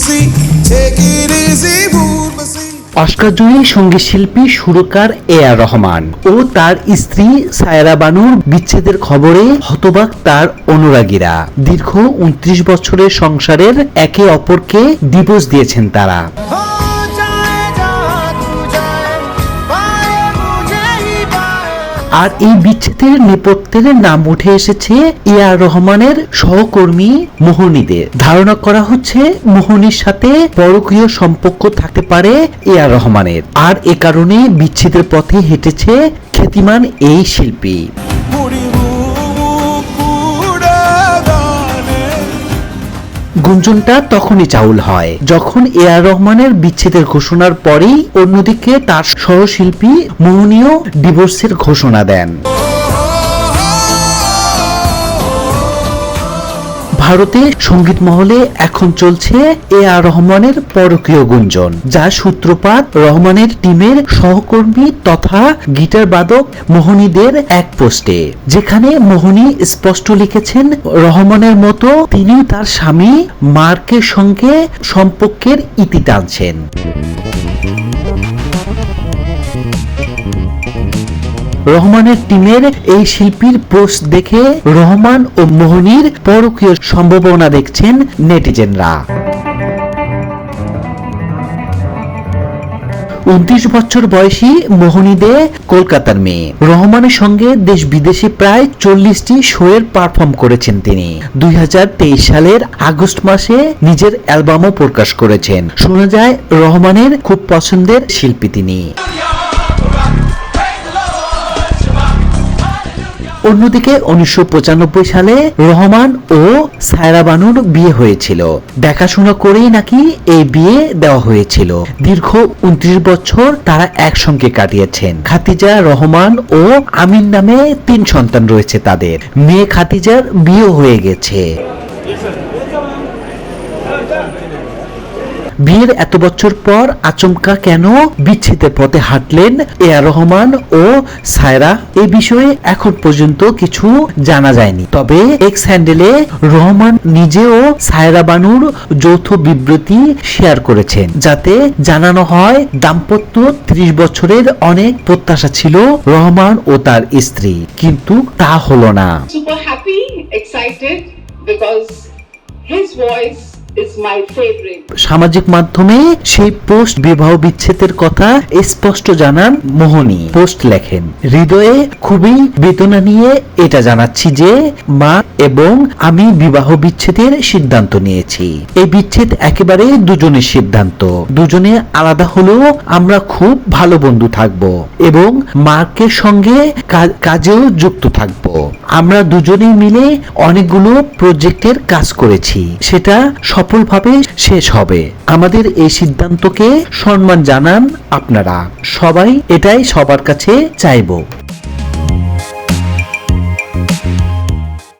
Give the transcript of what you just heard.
Urvashi. অস্কারজয়ী সংগীত শিল্পী সুরকার এ আর রহমান ও তার স্ত্রী সায়রা বানুর বিচ্ছেদের খবরে হতবাক তার অনুরাগীরা দীর্ঘ উনত্রিশ বছরের সংসারের একে অপরকে ডিভোর্স দিয়েছেন তারা আর এই বিচ্ছেদের নেপথ্যের নাম উঠে এসেছে এ আর রহমানের সহকর্মী মোহনীদের। ধারণা করা হচ্ছে মোহনীর সাথে পরকীয় সম্পর্ক থাকতে পারে এ আর রহমানের। আর এ কারণে বিচ্ছেদের পথে হেঁটেছে খ্যাতিমান এই শিল্পী। গুঞ্জনটা তখনই চাউল হয়। যখন এ আর রহমানের বিচ্ছেদের ঘোষণার পরেই অন্যদিকে তার সহশিল্পী মোহনীয় ডিভোর্সের ঘোষণা দেন। ভারতে সংগীত মহলে এখন চলছে এ আর রহমানের পরকীয় গুঞ্জন যার সূত্রপাত রহমানের টিমের সহকর্মী তথা গিটার বাদক মোহনীদের এক পোস্টে, যেখানে মোহনী স্পষ্ট লিখেছেন, রহমানের মতো তিনি তার স্বামী মার্কের সঙ্গে সম্পর্কের ইতি টানছেন। রহমানের টিমের এই শিল্পীর পোস্ট দেখে রহমান ও মোহনীর পরকীয় সম্ভাবনা দেখছেন নেটিজেনরা। উনত্রিশ বছর বয়সী মোহনী দে কলকাতার মেয়ে। রহমানের সঙ্গে দেশ বিদেশে প্রায় চল্লিশটি শোয়ের পারফর্ম করেছেন তিনি। দুই হাজার তেইশ সালের আগস্ট মাসে নিজের অ্যালবামও প্রকাশ করেছেন। শোনা যায়, রহমানের খুব পছন্দের শিল্পী তিনি। অন্যদিকে উনিশশো পঁচানব্বই সালে রহমান ও সায়রা বানুর বিয়ে হয়েছিল। দেখাশোনা করেই নাকি এই বিয়ে দেওয়া হয়েছিল। দীর্ঘ উনত্রিশ বছর তারা একসঙ্গে কাটিয়েছেন। খাতিজা, রহমান ও আমিন নামে তিন সন্তান রয়েছে তাদের। মেয়ে খাতিজার বিয়ে হয়ে গেছে। বিয়ের এত বছর পর আচমকা কেন বিচ্ছেদের পথে হাঁটলেন এ আর রহমান ও সায়রা? এ বিষয়ে এখন পর্যন্ত কিছু জানা যায়নি। তবে এক্স হ্যান্ডেলে রহমান নিজেও সায়রা বানুর যৌথ বিবৃতি শেয়ার করেছেন, যাতে জানানো হয় দাম্পত্য ত্রিশ বছরের অনেক প্রত্যাশা ছিল রহমান ও তার স্ত্রী। কিন্তু তা হলো না। Because his voice is my favorite. সামাজিক মাধ্যমে সেই পোস্ট বিবাহ বিচ্ছেদের কথা স্পষ্ট জানান মোহনী। পোস্ট লেখেন, হৃদয়ে খুবই বেদনা নিয়ে এটা জানাচ্ছি যে মা এবং আমি বিবাহ বিচ্ছেদের সিদ্ধান্ত নিয়েছি। এই বিচ্ছেদ একেবারে দুজনের সিদ্ধান্ত। দুজনে আলাদা হলেও আমরা খুব ভালো বন্ধু থাকব এবং মাকে সঙ্গে কাজেও যুক্ত থাকব। আমরা দুজনেই মিলে অনেকগুলো প্রজেক্টের কাজ করেছি। সেটা সফলভাবে শেষ হবে। আমাদের এই সিদ্ধান্তকে সম্মান জানান আপনারা। সবাই এটাই সবার কাছে চাইব।